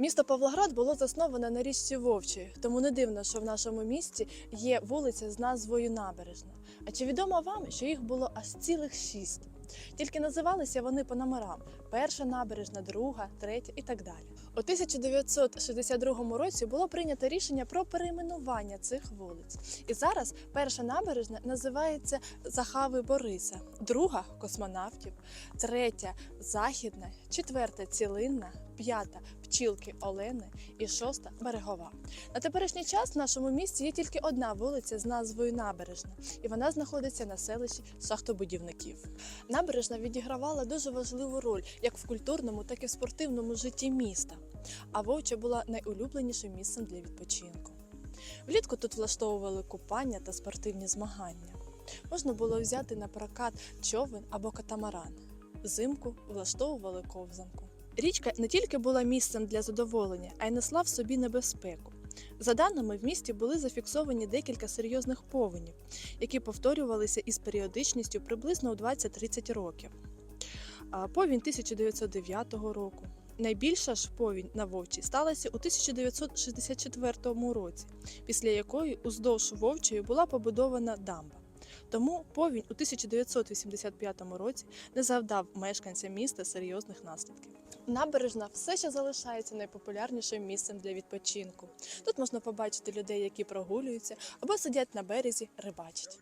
Місто Павлоград було засноване на річці Вовчі, тому не дивно, що в нашому місті є вулиця з назвою Набережна. А чи відомо вам, що їх було аж цілих шість? Тільки називалися вони по номерам: перша набережна, друга, третя і так далі. У 1962 році було прийнято рішення про перейменування цих вулиць. І зараз перша набережна називається Захави Бориса, друга космонавтів, третя західна, четверта цілинна, п'ята пчілки Олени і шоста берегова. На теперішній час в нашому місті є тільки одна вулиця з назвою Набережна, і вона знаходиться на селищі шахтобудівників. Набережна відігравала дуже важливу роль як в культурному, так і в спортивному житті міста. А Вовча була найулюбленішим місцем для відпочинку. Влітку тут влаштовували купання та спортивні змагання. Можна було взяти на прокат човен або катамаран. Взимку влаштовували ковзанку. Річка не тільки була місцем для задоволення, а й несла в собі небезпеку. За даними, в місті були зафіксовані декілька серйозних повенів, які повторювалися із періодичністю приблизно у 20-30 років. Повінь 1909 року. Найбільша ж повінь на Вовчі сталася у 1964 році, після якої уздовж Вовчої була побудована дамба. Тому повінь у 1985 році не завдав мешканцям міста серйозних наслідків. Набережна все ще залишається найпопулярнішим місцем для відпочинку. Тут можна побачити людей, які прогулюються або сидять на березі, рибачать.